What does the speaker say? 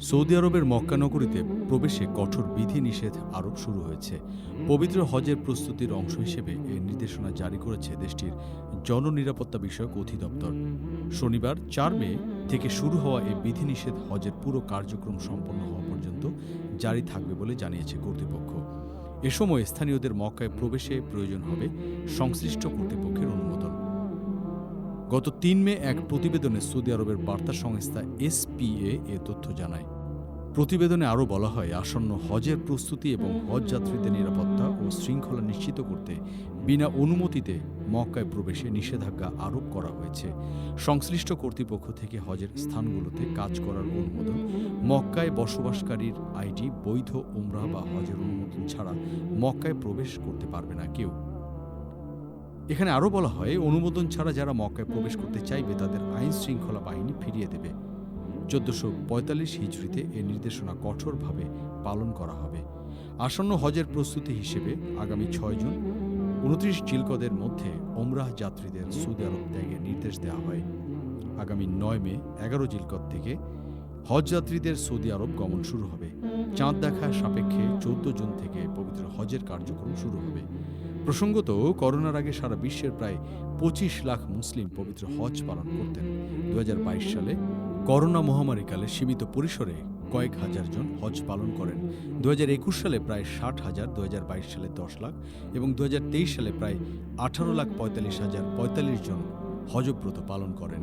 Saudi আরবের মক্কা নগরীতে প্রবেশে কঠোর বিধিনিষেধ আরোপ শুরু হয়েছে। পবিত্র হজের প্রস্তুতির অংশ হিসেবে এই নির্দেশনা জারি করেছে দেশটির জননিরাপত্তা বিষয়ক অধিদপ্তর। শনিবার, চার মে থেকে শুরু হওয়া এই বিধিনিষেধ হজের পুরো কার্যক্রম সম্পন্ন হওয়া পর্যন্ত জারি থাকবে বলে জানিয়েছে কর্তৃপক্ষ। এ সময় স্থানীয়দের মক্কায় প্রবেশে প্রয়োজন হবে সংশ্লিষ্ট কর্তৃপক্ষের অনুমোদন গত তিন মে এক প্রতিবেদনে সৌদি আরবের বার্তা সংস্থা এসপিএ এ তথ্য জানায়। প্রতিবেদনে আরও বলা হয়, আসন্ন হজের প্রস্তুতি এবং হজ যাত্রীদের নিরাপত্তা ও শৃঙ্খলা নিশ্চিত করতে বিনা অনুমতিতে মক্কায় প্রবেশে নিষেধাজ্ঞা আরোপ করা হয়েছে। সংশ্লিষ্ট কর্তৃপক্ষ থেকে হজের স্থানগুলোতে কাজ করার অনুমোদন, মক্কায় বসবাসকারীর আইডি, বৈধ উমরাহ বা হজের অনুমোদন ছাড়া মক্কায় প্রবেশ করতে পারবে না কেউ। এখানে আরও বলা হয়, অনুমোদন ছাড়া যারা মক্কায় প্রবেশ করতে চাইবে, তাদের আইন শৃঙ্খলা বাহিনী ফিরিয়ে দেবে। চোদ্দশো পঁয়তাল্লিশ হিজড়িতে এ নির্দেশনা কঠোরভাবে পালন করা হবে। আসন্ন হজের প্রস্তুতি হিসেবে আগামী ছয় জুন উনত্রিশ জিলকদের মধ্যে ওমরাহ যাত্রীদের সৌদি আরব ত্যাগের নির্দেশ দেওয়া হয়। আগামী নয় মে, এগারো জিলকদ থেকে হজ যাত্রীদের সৌদি আরব গমন শুরু হবে। চাঁদ দেখা সাপেক্ষে চৌদ্দ জুন থেকে পবিত্র হজের কার্যক্রম শুরু হবে। প্রসঙ্গত করোনার আগে সারা বিশ্বের প্রায় পঁচিশ লাখ মুসলিম পবিত্র হজ পালন করতেন দু হাজার বাইশ সালে করোনা মহামারীকালে সীমিত পরিসরে কয়েক হাজার জন হজ পালন করেন দু হাজার একুশ সালে প্রায় ষাট হাজার দু সালে দশ লাখ এবং দু হাজার তেইশ সালে প্রায় আঠারো লাখ পঁয়তাল্লিশ হাজার পঁয়তাল্লিশ জন হজব্রত পালন করেন